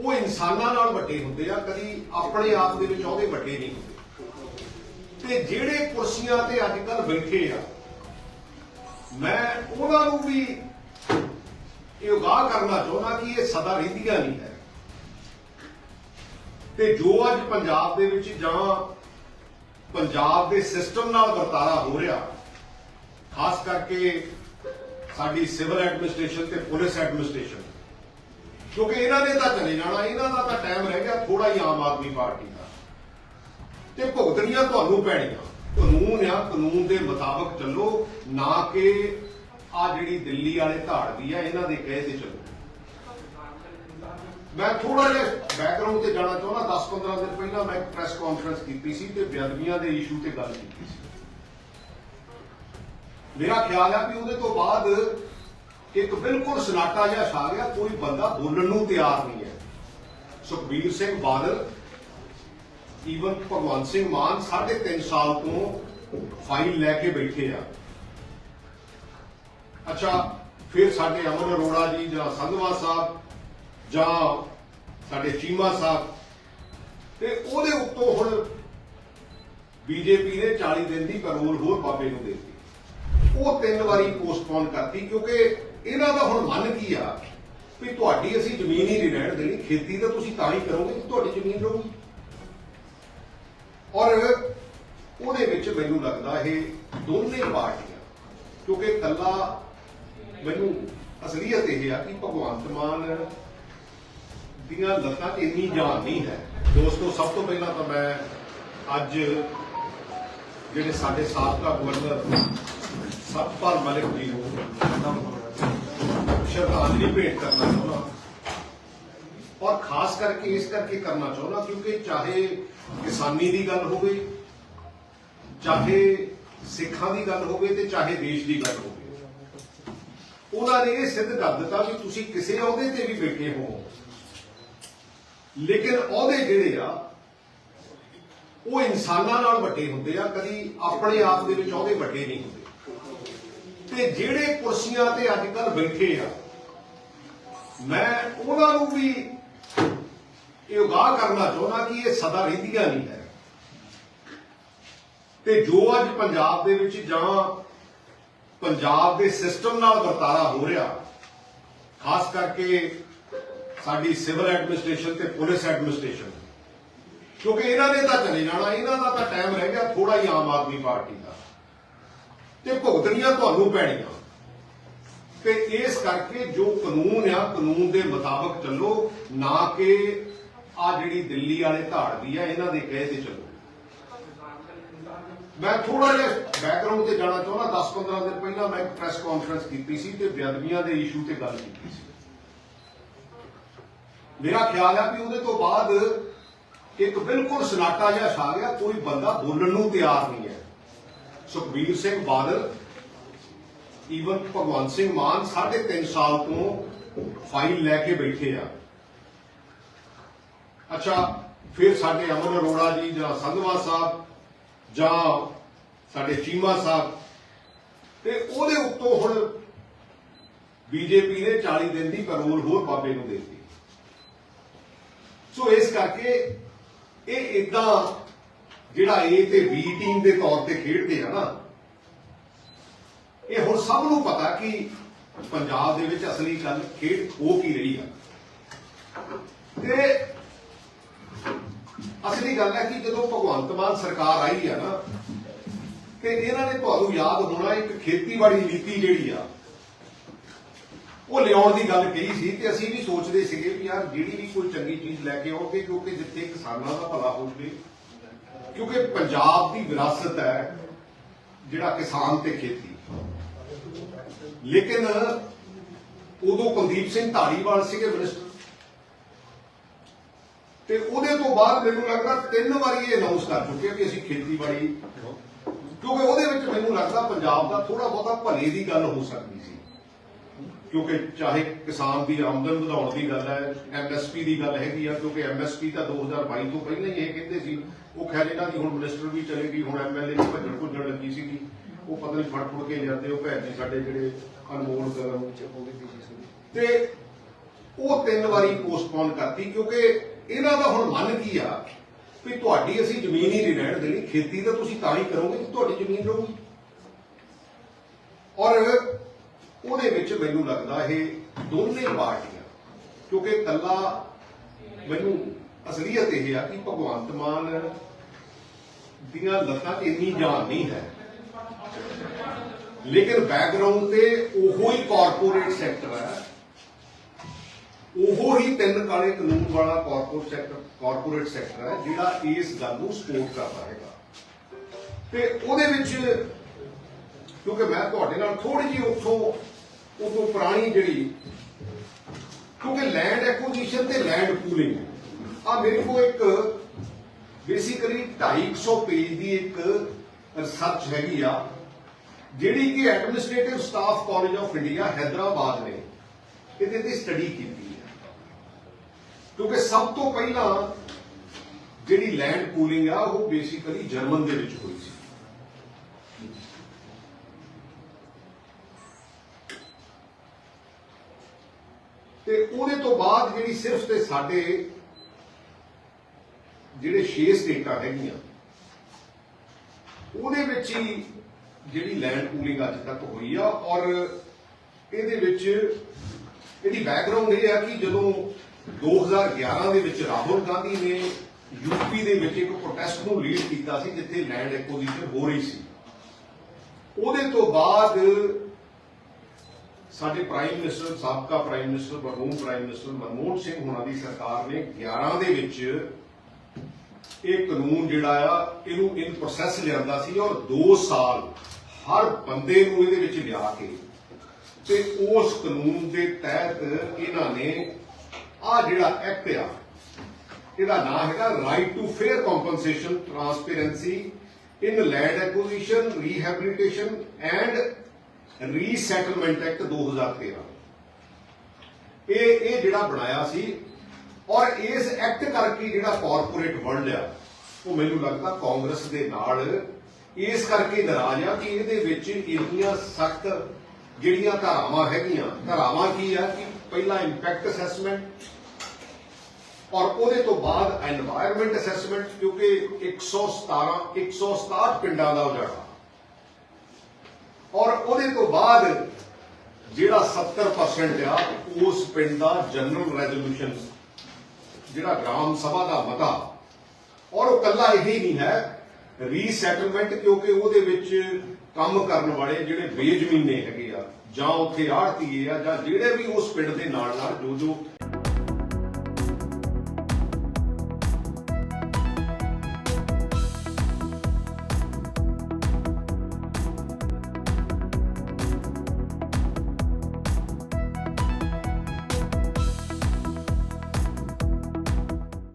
ਉਹ ਇਨਸਾਨਾਂ ਨਾਲ ਵੱਡੇ ਹੁੰਦੇ ਆ, ਕਦੀ ਆਪਣੇ ਆਪ ਦੇ ਵਿੱਚ ਉਹਦੇ ਵੱਡੇ ਨਹੀਂ ਹੁੰਦੇ। ਤੇ ਜਿਹੜੇ ਕੁਰਸੀਆਂ ਤੇ ਅੱਜ ਕੱਲ ਬੈਠੇ ਆ, ਮੈਂ ਉਹਨਾਂ ਨੂੰ ਵੀ ਇਹ ਉਗਾਹ ਕਰਨਾ ਚਾਹੁੰਦਾ ਕਿ ਇਹ ਸਦਾ ਰਹਿੰਦੀਆਂ ਨਹੀਂ ਹੈ। ਤੇ ਜੋ ਅੱਜ ਪੰਜਾਬ ਦੇ ਵਿੱਚ ਜਾਂ ਪੰਜਾਬ ਦੇ ਸਿਸਟਮ ਨਾਲ ਵਰਤਾਰਾ ਹੋ ਰਿਹਾ, ਖਾਸ ਕਰਕੇ ਸਾਡੀ ਸਿਵਲ ਐਡਮਿਨਿਸਟ੍ਰੇਸ਼ਨ ਤੇ ਪੁਲਿਸ ਐਡਮਿਨਿਸਟ੍ਰੇਸ਼ਨ ਕਿਉਂਕਿ ਇਹਨਾਂ ਨੇ ਤਾਂ ਚਲੇ ਜਾਣਾ, ਇਹਨਾਂ ਦਾ ਤਾਂ ਟਾਈਮ ਰਹਿ ਗਿਆ ਥੋੜਾ ਹੀ ਆਮ ਆਦਮੀ ਪਾਰਟੀ ਦਾ। ਤੇ ਭੁਗਤਣੀਆਂ ਤੁਹਾਨੂੰ ਪੈਣੀਆਂ। ਕਾਨੂੰਨ ਆ, ਕਾਨੂੰਨ ਦੇ ਮੁਤਾਬਕ ਚੱਲੋ, ਨਾ ਕਿ ਆ ਜਿਹੜੀ ਦਿੱਲੀ ਵਾਲੇ ਧਾੜਦੀ ਆ, ਇਹਨਾਂ ਦੇ ਕਹੇ ਤੇ ਚੱਲੋ। ਮੈਂ ਥੋੜਾ ਜਿਹਾ ਬੈਕਗ੍ਰਾਉਂਡ ਤੇ ਜਾਣਾ ਚਾਹੁੰਦਾ 10-15 ਦਿਨ ਪਹਿਲਾਂ ਮੈਂ ਇੱਕ ਪ੍ਰੈਸ ਕਾਨਫਰੰਸ ਕੀਤੀ ਸੀ ਤੇ ਬੇਅਦਬੀਆਂ ਦੇ ਇਸ਼ੂ ਤੇ ਗੱਲ ਕੀਤੀ ਸੀ। ਮੇਰਾ ਖਿਆਲ ਹੈ ਵੀ ਉਹਦੇ ਤੋਂ ਬਾਅਦ ਇੱਕ ਬਿਲਕੁਲ ਸਨਾਟਾ ਜਿਹਾ ਛਾ ਗਿਆ ਕੋਈ ਬੰਦਾ ਬੋਲਣ ਨੂੰ ਤਿਆਰ ਨਹੀਂ ਹੈ। ਸੁਖਬੀਰ ਸਿੰਘ ਬਾਦਲ ਈਵਨ ਭਗਵੰਤ ਸਿੰਘ ਮਾਨ 3.5 ਸਾਲ ਤੋਂ ਫਾਈਲ ਲੈ ਕੇ ਬੈਠੇ ਆ। ਅੱਛਾ, ਫਿਰ ਸਾਡੇ ਅਮਨ ਅਰੋੜਾ ਜੀ ਜਾਂ ਸੰਧਵਾ ਸਾਹਿਬ ਜਾਂ ਸਾਡੇ ਚੀਮਾ ਸਾਹਿਬ, ਤੇ ਉਹਦੇ ਉੱਤੋਂ ਹੁਣ ਬੀਜੇਪੀ ਨੇ 40 ਦਿਨ ਦੀ ਪੈਰੋਲ ਹੋਰ ਬਾਬੇ ਨੂੰ ਦੇ ਦਿੱਤੀ। ਉਹ ਤਿੰਨ ਵਾਰੀ ਪੋਸਟਪੋਨ ਕਰਤੀ ਕਿਉਂਕਿ ਇਹਨਾਂ ਦਾ ਹੁਣ ਮਨ ਕੀ ਆ? ਵੀ ਤੁਹਾਡੀ ਅਸੀਂ ਜ਼ਮੀਨ ਹੀ ਨਹੀਂ ਰਹਿਣ ਦੇਣੀ, ਖੇਤੀ ਤਾਂ ਤੁਸੀਂ ਤਾਂ ਹੀ ਕਰੋਗੇ ਜੇ ਤੁਹਾਡੀ ਜ਼ਮੀਨ ਰਹੂਗੀ। ਔਰ ਉਹਦੇ ਵਿੱਚ ਮੈਨੂੰ ਲੱਗਦਾ ਇਹ ਦੋਨੇ ਪਾਰਟੀਆਂ, ਕਿਉਂਕਿ ਕੱਲਾ ਮੈਨੂੰ ਅਸਲੀਅਤ ਇਹ ਆ ਕਿ ਭਗਵੰਤ ਮਾਨ ਦੀਆਂ ਲੱਤਾਂ ਇੰਨੀ ਜਾਨ ਨਹੀਂ ਹੈ। ਦੋਸਤੋ, ਸਭ ਤੋਂ ਪਹਿਲਾਂ ਤਾਂ ਮੈਂ ਅੱਜ ਜਿਹੜੇ ਸਾਡੇ ਸਾਬਕਾ ਗਵਰਨਰ ਸਤਪਾਲ ਮਲਿਕ ਜੀ ਨੂੰ ਸ਼ਰਧਾਂਜਲੀ ਭੇਟ ਕਰਨਾ ਚਾਹੁੰਦਾ। ਔਰ ਖਾਸ ਕਰਕੇ ਇਸ ਕਰਕੇ ਕਰਨਾ ਚਾਹੁੰਦਾ ਕਿਉਂਕਿ ਚਾਹੇ ਕਿਸਾਨੀ ਦੀ ਗੱਲ ਹੋਵੇ, ਚਾਹੇ ਸਿੱਖਾਂ ਦੀ ਗੱਲ ਹੋਵੇ ਤੇ ਚਾਹੇ ਦੇਸ਼ ਦੀ ਗੱਲ ਹੋਵੇ। ਉਹਨਾਂ ਨੇ ਇਹ ਸਿੱਧ ਕਰ ਦਿੱਤਾ ਵੀ ਤੁਸੀਂ ਕਿਸੇ ਅਹੁਦੇ ਤੇ ਵੀ ਬੈਠੇ ਹੋ। ਲੇਕਿਨ ਅਹੁਦੇ ਜਿਹੜੇ ਆ, ਉਹ ਇਨਸਾਨਾਂ ਨਾਲ ਵੱਡੇ ਹੁੰਦੇ ਆ, ਕਦੀ ਆਪਣੇ ਆਪ ਦੇ ਵਿੱਚ ਅਹੁਦੇ ਵੱਡੇ ਨਹੀਂ ਹੁੰਦੇ। ਤੇ ਜਿਹੜੇ ਕੁਰਸੀਆਂ ਤੇ ਅੱਜ ਕੱਲ ਬੈਠੇ ਆ, ਮੈਂ ਉਹਨਾਂ ਨੂੰ ਵੀ ਇਹ ਉਗਾਹ ਕਰਨਾ ਚਾਹੁੰਦਾ ਕਿ ਇਹ ਸਦਾ ਰਹਿੰਦੀਆਂ ਨਹੀਂ ਹੈ। ਤੇ ਜੋ ਅੱਜ ਪੰਜਾਬ ਦੇ ਵਿੱਚ ਜਾਂ ਪੰਜਾਬ ਦੇ ਸਿਸਟਮ ਨਾਲ ਵਰਤਾਰਾ ਹੋ ਰਿਹਾ, ਖਾਸ ਕਰਕੇ ਸਾਡੀ ਸਿਵਲ ਐਡਮਿਨਿਸਟ੍ਰੇਸ਼ਨ ਤੇ ਪੁਲਿਸ ਐਡਮਿਨਿਸਟ੍ਰੇਸ਼ਨ ਕਿਉਂਕਿ ਇਹਨਾਂ ਨੇ ਤਾਂ ਚਲੇ ਜਾਣਾ, ਇਹਨਾਂ ਦਾ ਤਾਂ ਟਾਈਮ ਰਹਿ ਗਿਆ ਥੋੜਾ ਹੀ ਆਮ ਆਦਮੀ ਪਾਰਟੀ ਦਾ। ਤੇ ਭੁਗਤਣੀਆਂ ਤੁਹਾਨੂੰ ਪੈਣੀਆਂ। ਤੇ ਇਸ ਕਰਕੇ ਜੋ ਕਾਨੂੰਨ ਆ, ਕਾਨੂੰਨ ਦੇ ਮੁਤਾਬਕ ਚੱਲੋ, ਨਾ ਕਿ ਆ ਜਿਹੜੀ ਦਿੱਲੀ ਵਾਲੇ ਧਾੜਦੀ ਆ, ਇਹਨਾਂ ਦੇ ਕਹੇ ਤੇ ਚੱਲੋ। ਮੈਂ ਥੋੜਾ ਜਿਹਾ ਬੈਕਗ੍ਰਾਉਂਡ ਤੇ ਜਾਣਾ ਚਾਹੁੰਦਾ 10-15 ਦਿਨ ਪਹਿਲਾਂ ਮੈਂ ਇੱਕ ਪ੍ਰੈਸ ਕਾਨਫਰੰਸ ਕੀਤੀ ਸੀ ਤੇ ਬੇਅਦਬੀਆਂ ਦੇ ਇਸ਼ੂ ਤੇ ਗੱਲ ਕੀਤੀ ਸੀ। ਮੇਰਾ ਖਿਆਲ ਹੈ ਵੀ ਉਹਦੇ ਤੋਂ ਬਾਅਦ ਇੱਕ ਬਿਲਕੁਲ ਸਨਾਟਾ ਜਿਹਾ ਛਾ ਗਿਆ, ਕੋਈ ਬੰਦਾ ਬੋਲਣ ਨੂੰ ਤਿਆਰ ਨਹੀਂ ਹੈ। ਸੁਖਬੀਰ ਸਿੰਘ ਬਾਦਲ ਈਵਨ ਭਗਵੰਤ ਸਿੰਘ ਮਾਨ 3.5 ਸਾਲ ਤੋਂ ਫਾਈਲ ਲੈ ਕੇ ਬੈਠੇ ਆ। ਅੱਛਾ, ਫਿਰ ਸਾਡੇ ਅਮਨ ਅਰੋੜਾ ਜੀ ਜਾਂ ਸੰਧਵਾ ਸਾਹਿਬ ਜਾਂ ਸਾਡੇ ਚੀਮਾ ਸਾਹਿਬ, ਤੇ ਉਹਦੇ ਉੱਤੋਂ ਹੁਣ ਬੀਜੇਪੀ ਨੇ 40 ਦਿਨ ਦੀ ਪੈਰੋਲ ਹੋਰ ਬਾਬੇ ਨੂੰ ਦੇ ਦਿੱਤੀ। ਸੋ ਇਸ ਕਰਕੇ ਇਹ ਇਦਾਂ ਜਿਹੜਾ A ਤੇ B ਟੀਮ ਦੇ ਤੌਰ ਤੇ ਖੇਡਦੇ ਆ ਨਾ, ਇਹ ਹੁਣ ਸਭ ਨੂੰ ਪਤਾ ਕਿ ਪੰਜਾਬ ਦੇ ਵਿੱਚ ਅਸਲੀ ਗੱਲ ਖੇਡ ਹੋ ਕੀ ਰਹੀ ਆ। ਤੇ ਅਸਲੀ ਗੱਲ ਹੈ ਕਿ ਜਦੋਂ ਭਗਵੰਤ ਮਾਨ ਸਰਕਾਰ ਆਈ ਆ ਨਾ, ਤੇ ਇਹਨਾਂ ਨੇ ਤੁਹਾਨੂੰ ਯਾਦ ਹੋਣਾ ਇੱਕ ਖੇਤੀਬਾੜੀ ਨੀਤੀ ਜਿਹੜੀ ਆ, ਉਹ ਲਿਆਉਣ ਦੀ ਗੱਲ ਕਹੀ ਸੀ ਤੇ ਅਸੀਂ ਵੀ ਸੋਚਦੇ ਸੀਗੇ ਵੀ ਯਾਰ ਜਿਹੜੀ ਵੀ ਕੋਈ ਚੰਗੀ ਚੀਜ਼ ਲੈ ਕੇ ਆਉਣਗੇ, ਕਿਉਂਕਿ ਜਿੱਥੇ ਕਿਸਾਨਾਂ ਦਾ ਭਲਾ ਹੋਵੇ ਕਿਉਂਕਿ ਪੰਜਾਬ ਦੀ ਵਿਰਾਸਤ ਹੈ ਜਿਹੜਾ ਕਿਸਾਨ ਤੇ ਖੇਤੀ। ਲੇਕਿਨ ਉਦੋਂ ਕੁਲਦੀਪ ਸਿੰਘ ਧਾਲੀਵਾਲ ਸੀਗੇ ਮਿਨਿਸਟਰ ਤੇ ਉਹਦੇ ਤੋਂ ਬਾਅਦ ਮੈਨੂੰ ਲੱਗਦਾ ਤਿੰਨ ਵਾਰੀ ਇਹ ਅਨਾਉਂਸ ਕਰ ਚੁੱਕੇ ਵੀ ਅਸੀਂ ਖੇਤੀਬਾੜੀ ਕਿਉਂਕਿ ਉਹਦੇ ਵਿੱਚ ਮੈਨੂੰ ਲੱਗਦਾ ਪੰਜਾਬ ਦਾ ਥੋੜਾ ਬਹੁਤਾ ਭਲੇ ਦੀ ਗੱਲ ਹੋ ਸਕਦੀ ਸੀ। ਕਿਉਂਕਿ ਚਾਹੇ ਕਿਸਾਨ ਦੀ ਆਮਦਨ ਵਧਾਉਣ ਦੀ ਗੱਲ ਹੈ ਐਮਐਸਪੀ ਦੀ ਗੱਲ ਹੈਗੀ ਆ, ਕਿਉਂਕਿ ਐਮਐਸਪੀ ਤਾਂ 2022 ਤੋਂ ਪਹਿਲਾਂ ਹੀ ਇਹ ਕਹਿੰਦੇ ਸੀ। ਉਹ ਖੈਰ ਇਹਨਾਂ ਦੀ ਹੁਣ ਮਿਨਿਸਟਰ ਵੀ ਚਲੇ ਗਈ, ਹੁਣ ਐਮਐਲਏ ਵੀ ਭੱਜਣ ਭੁੱਜਣ ਲੱਗੀ ਸੀਗੀ। ਉਹ ਪਤਾ ਨਹੀਂ ਫੜ ਫੁੜ ਕੇ ਜਾਂਦੇ ਉਹ ਭੈਣ ਜੀ ਸਾਡੇ ਜਿਹੜੇ ਅਨਮੋਲ ਗਰਮ ਤੇ ਉਹ ਤਿੰਨ ਵਾਰੀ ਪੋਸਟਪੋਨ ਕਰਤੀ, ਕਿਉਂਕਿ ਇਹਨਾਂ ਦਾ ਹੁਣ ਮਨ ਕੀ ਆ? ਵੀ ਤੁਹਾਡੀ ਅਸੀਂ ਜ਼ਮੀਨ ਹੀ ਨਹੀਂ ਰਹਿਣ ਦੇਣੀ, ਖੇਤੀ ਤਾਂ ਤੁਸੀਂ ਤਾਂ ਹੀ ਕਰੋਗੇ ਜੇ ਤੁਹਾਡੀ ਜ਼ਮੀਨ ਰਹੂਗੀ। ਔਰ ਉਹਦੇ ਵਿੱਚ ਮੈਨੂੰ ਲੱਗਦਾ ਇਹ ਦੋਨੇ ਪਾਰਟੀਆਂ, ਕਿਉਂਕਿ ਇਕੱਲਾ ਮੈਨੂੰ ਅਸਲੀਅਤ ਇਹ ਆ ਕਿ ਭਗਵੰਤ ਮਾਨ ਦੀਆਂ ਲੱਤਾਂ 'ਚ ਇੰਨੀ ਜਾਨ ਨਹੀਂ ਹੈ। ਲੇਕਿਨ ਬੈਕਗ੍ਰਾਉਂਡ ਤੇ ਉਹੋ ਹੀ ਕਾਰਪੋਰੇਟ ਸੈਕਟਰ ਹੈ। ਉਹੋ ਹੀ ਤਿੰਨ ਕਾਲੇ ਕਾਨੂੰਨ ਵਾਲਾ ਕਾਰਪੋਰੇਟ ਸੈਕਟਰ ਕਾਰਪੋਰੇਟ ਸੈਕਟਰ ਹੈ, ਜਿਹੜਾ ਇਸ ਗੱਲ ਨੂੰ ਸਪੋਰਟ ਕਰਦਾ ਹੈਗਾ। ਤੇ ਉਹਦੇ ਵਿੱਚ, ਕਿਉਂਕਿ ਮੈਂ ਤੁਹਾਡੇ ਨਾਲ ਥੋੜੀ ਜਿਹੀ ਉੱਥੋਂ ਉਹ ਤੋਂ ਪੁਰਾਣੀ ਜਿਹੜੀ, ਕਿਉਂਕਿ ਲੈਂਡ ਐਕੁਜੀਸ਼ਨ ਤੇ ਲੈਂਡ ਪੂਲਿੰਗ ਆ ਮੇਰੇ ਕੋਲ ਇੱਕ ਬੇਸਿਕਲੀ 250 ਪੇਜ ਦੀ ਇੱਕ ਰਿਸਰਚ ਹੈਗੀ ਆ, ਜਿਹੜੀ ਕਿ administrative staff college of India Hyderabad ਨੇ ਇਹਦੇ ਤੇ ਸਟੱਡੀ ਕੀਤੀ ਹੈ। ਕਿਉਂਕਿ ਸਭ ਤੋਂ ਪਹਿਲਾਂ ਜਿਹੜੀ ਲੈਂਡ ਪੂਲਿੰਗ ਆ, ਉਹ ਬੇਸਿਕਲੀ ਜਰਮਨ ਦੇ ਵਿੱਚ ਹੋਈ ਸੀ। ਤੇ ਉਹਦੇ ਤੋਂ ਬਾਅਦ ਜਿਹੜੀ ਸਿਰਫ ਤੇ ਸਾਡੇ ਜਿਹੜੇ 6 ਸਟੇਟਾਂ ਹੈਗੀਆਂ, ਉਹਦੇ ਵਿੱਚ ਹੀ ਜਿਹੜੀ ਲੈਂਡ ਪੂਲਿੰਗ ਅੱਜ ਤੱਕ ਹੋਈ ਆ ਔਰ ਇਹਦੇ ਵਿੱਚ ਇਹਦੀ ਬੈਕਗ੍ਰਾਉਂਡ ਇਹ ਆ ਕਿ ਜਦੋਂ 2011 ਦੇ ਵਿੱਚ ਰਾਹੁਲ ਗਾਂਧੀ ਨੇ ਯੂਪੀ ਦੇ ਵਿੱਚ ਇੱਕ ਪ੍ਰੋਟੈਸਟ ਨੂੰ ਲੀਡ ਕੀਤਾ ਸੀ, ਜਿੱਥੇ ਲੈਂਡ ਐਕੁਜੀਸ਼ਨ ਹੋ ਰਹੀ ਸੀ। ਉਹਦੇ ਤੋਂ ਬਾਅਦ ਸਾਡੇ ਪ੍ਰਾਈਮ ਮਿਨਿਸਟਰ ਸਾਬਕਾ ਪ੍ਰਾਈਮ ਮਿਨਿਸਟਰ ਮਰਹੂਮ ਪ੍ਰਾਈਮ ਮਿਨਿਸਟਰ ਮਨਮੋਹਨ ਸਿੰਘ ਹੁਣਾਂ ਦੀ ਸਰਕਾਰ ਨੇ 11 ਦੇ ਵਿੱਚ ਇਹ ਕਾਨੂੰਨ ਜਿਹੜਾ ਆ, ਇਹਨੂੰ ਇਨ ਪ੍ਰੋਸੈਸ ਲਿਆਂਦਾ ਸੀ ਔਰ 2 ਸਾਲ ਹਰ ਬੰਦੇ ਨੂੰ ਇਹਦੇ ਵਿੱਚ ਲਿਆ ਕੇ ਤੇ ਉਸ ਕਾਨੂੰਨ ਦੇ ਤਹਿਤ ਇਹਨਾਂ ਨੇ ਆ ਜਿਹੜਾ ਐਕਟ ਆ, ਇਹਦਾ ਨਾਮ ਹੈਗਾ right to fair compensation transparency in land acquisition rehabilitation and resettlement act 2013 ਇਹ ਇਹ ਜਿਹੜਾ ਬਣਾਇਆ ਸੀ ਔਰ ਇਸ ਐਕਟ ਕਰਕੇ ਜਿਹੜਾ ਕਾਰਪੋਰੇਟ ਵਰਲਡ ਆ, ਉਹ ਮੈਨੂੰ ਲੱਗਦਾ ਕਾਂਗਰਸ ਦੇ ਨਾਲ ਇਸ ਕਰਕੇ ਨਾਰਾਜ਼ ਆ ਕਿ ਇਹਦੇ ਵਿੱਚ ਇੰਨੀਆਂ ਸਖਤ ਜਿਹੜੀਆਂ ਧਾਰਾਵਾਂ ਹੈਗੀਆਂ, ਧਾਰਾਵਾਂ ਕੀ ਆ ਕਿ ਪਹਿਲਾ ਇੰਪੈਕਟ ਅਸੈਸਮੈਂਟ ਔਰ ਉਹਦੇ ਤੋਂ ਬਾਅਦ এনवायरमेंट ਅਸੈਸਮੈਂਟ ਕਿਉਂਕਿ 117 167 ਪਿੰਡਾਂ ਦਾ ਉਜਾੜਾ। ਔਰ ਉਹਦੇ ਤੋਂ ਬਾਅਦ ਜਿਹੜਾ 70% ਆ, ਉਸ ਪਿੰਡ ਦਾ ਜਨਰਲ ਰੈਜ਼ੋਲੂਸ਼ਨ ਜਿਹੜਾ ਗ੍ਰਾਮ ਸਭਾ ਦਾ ਮਤਾ। ਔਰ ਉਹ ਕੱਲਾ ਇਹ ਹੀ ਨਹੀਂ ਹੈ ਰੀਸੈਟਲਮੈਂਟ ਕਿਉਂਕਿ ਉਹਦੇ ਵਿੱਚ ਕੰਮ ਕਰਨ ਵਾਲੇ ਜਿਹੜੇ ਬੇਜ਼ਮੀਨੇ ਹੈਗੇ ਆ, ਜਾਂ ਉੱਥੇ ਆੜਤੀਏ ਆ, ਜਾਂ ਜਿਹੜੇ ਵੀ ਉਸ ਪਿੰਡ ਦੇ ਨਾਲ ਨਾਲ ਜੋ ਜੋ